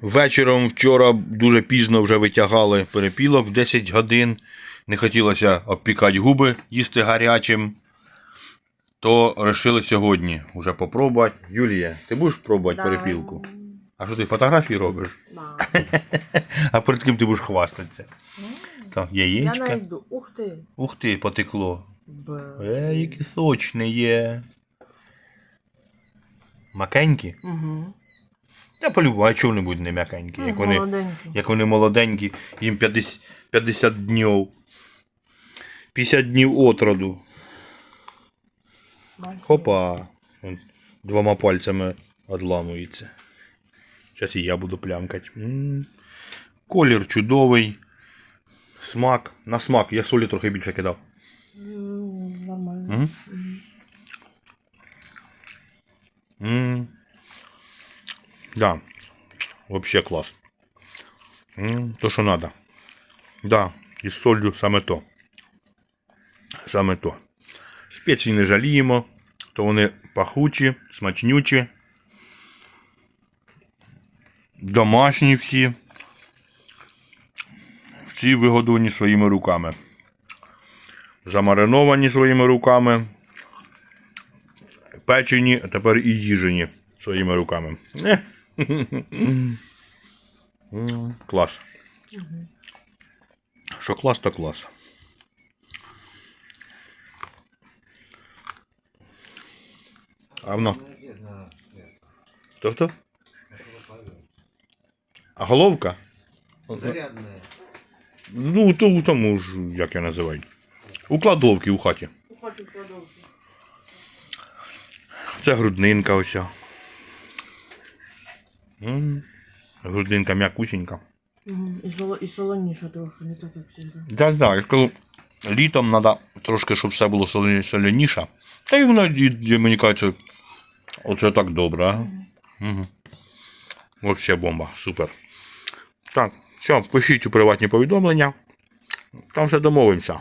Вечором вчора дуже пізно вже витягали перепілок в 10 годин. Не хотілося обпікати губи, їсти гарячим. То вирішили сьогодні вже попробувати. Юлія, ти будеш пробувати перепілку? А що ти фотографії робиш? Да. А перед ким ти будеш хвастатися? Так, Я яєчка. найду. Ух ти. Ух ти, потекло. Е, які сочні є. Макенькі? Угу. Та полюбу, а чого вони будуть не м'якенькі? Як вони, Молоденький. як вони молоденькі, їм 50, 50 днів. 50 днів отроду. Хопа. Он Двома пальцями відламується. Зараз і я буду плямкати. М. Колір чудовий. Смак. На смак. Я солі трохи більше кидав. М, Нормально. М? М. Да. Вообще класс. М, То, що надо. Да, із солью саме то. Саме то. Спеції не жаліємо, то вони пахучі, смачнючі. Домашні всі. Всі вигодовані своїми руками. Замариновані своїми руками печені, а тепер і їжені своїми руками. Клас. Що клас, то клас. А воно. Хто хто? А головка? Зарядная. Ну, то у тому ж, як я називаю. У кладовці у хаті. Хочу продовжити. Це груднинка ось. М, Груднинка м'якусенька. І, соло, і солоніша трохи, не так, як завжди. Так, так, я кажу, літом треба трошки, щоб все було соля- соляніше. Та й воно, і- і мені кажеться, оце так добре. А? Вообще бомба, супер. Так, все, пишіть у приватні повідомлення. Там все домовимося.